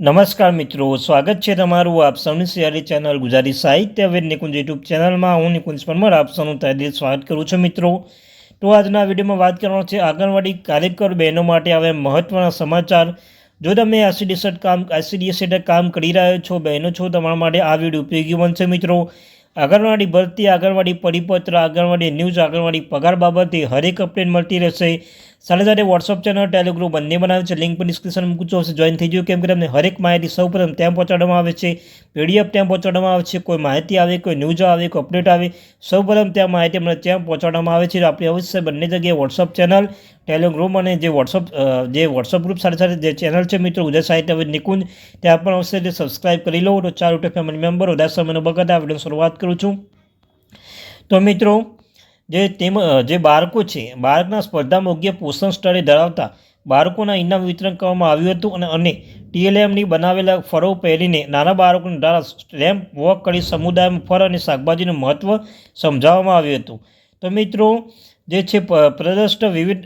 નમસ્કાર મિત્રો, સ્વાગત છે તમારું આપ સૌની સિયારી ચેનલ ગુજરાતી સાહિત્ય વેદ નિકુંજ યુટ્યુબ ચેનલમાં. હું નિકુંજ પરમાર, આપ સૌનું તહેદિલ સ્વાગત કરું છું મિત્રો. તો આજના વિડીયોમાં વાત કરવાનો છે આંગણવાડી કાર્યકર બહેનો માટે આવે મહત્ત્વના સમાચાર. જો તમે આઈસીડીએસ કામ આઈસીડીએસ કામ કરી રહ્યા છો, બહેનો છો, તમારા માટે આ વીડિયો ઉપયોગી બનશે મિત્રો. આંગણવાડી ભરતી, આંગણવાડી પરિપત્ર, આંગણવાડી ન્યૂઝ, આંગણવાડી પગાર બાબતે હરેક અપડેટ મળતી રહેશે. સાથે સાથે વોટ્સઅપ ચેનલ ટેલિગ્રુપ બંને બનાવે છે. લિંક પણ ડિસ્ક્રિપ્શન મૂકું છું. જોઈન થઈ ગયું કેમ કે તમને હરેક માહિતી સૌપ્રથમ ત્યાં પહોંચાડવામાં આવે છે. પીડીએફ ત્યાં પહોંચાડવામાં આવે છે. કોઈ માહિતી આવે, કોઈ ન્યૂઝ આવે, કોઈ અપડેટ આવે સૌપ્રથમ ત્યાં માહિતી અમને ત્યાં પહોંચાડવામાં આવે છે. આપણે અવશ્ય બંને જગ્યાએ વોટ્સઅપ ચેનલ ટેલિગ્રુપ અને જે વોટ્સઅપ જે વોટ્સઅપ ગ્રુપ સાથે સાથે જે ચેનલ છે મિત્રો ગુજરાત સાહિત્ય હવે નિકુંજ, ત્યાં પણ અવશ્ય સબસ્ક્રાઇબ કરી લો. તો ચાર ટુ ફેમિલી મેમ્બર વધારે સમયનો બગત આ વીડિયો શરૂઆત કરું છું. તો મિત્રો જે તેમ જે બાળકો છે, બાળકના સ્પર્ધામાં યોગ્ય પોષણ સ્તરે ધરાવતા બાળકોના ઇનામ વિતરણ કરવામાં આવ્યું હતું અને અને ટીએલએમની બનાવેલા ફળો પહેરીને નાના બાળકોને દ્વારા રેમ્પ વોક કરી સમુદાયમાં ફળ અને શાકભાજીનું મહત્ત્વ સમજાવવામાં આવ્યું હતું. તો મિત્રો, જે છે પ્રદર્શ વિવિધ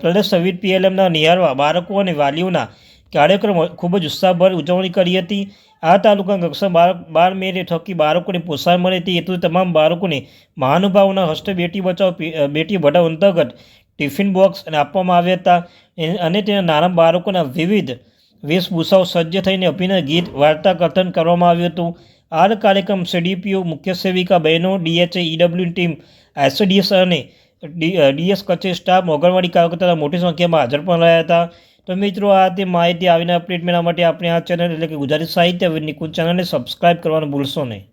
પ્રદર્શ વિવિધ પીએલએમના નિહાળવા બાળકો અને વાલીઓના કાર્યક્રમ ખૂબ જ ઉત્સાહભર ઉજવણી કરી હતી. આ તાલુકા કક્ષા બાર મેરે થકી બાળકોને પ્રોત્સાહન મળે તે હેતુ તમામ બાળકોને મહાનુભાવોના હસ્તે બેટી બચાવો બેટી બઢાવ અંતર્ગત ટિફિન બોક્સ આપવામાં આવ્યા હતા. અને તેના નાના બાળકોના વિવિધ વેશભૂષાઓ સજ્જ થઈને અભિનય ગીત, વાર્તા કથન કરવામાં આવ્યું હતું. આ કાર્યક્રમ સીડીપીઓ મુખ્ય સેવિકા બહેનો ડીએચએ ઈડબ્લ્યુ ટીમ એસડીએસ અને ડીએસ કચેરી સ્ટાફ મોગણવાડી કાર્યકર્તા મોટી સંખ્યામાં હાજર પણ રહ્યા હતા. તો મિત્રો, આ તે માહિતી આવીને અપડેટ મેળવવા માટે આપણે આ ચેનલ એટલે કે ગુજરાતી સાહિત્ય નિકુંજ ચેનલને સબસ્ક્રાઈબ કરવાનું ભૂલશો નહીં.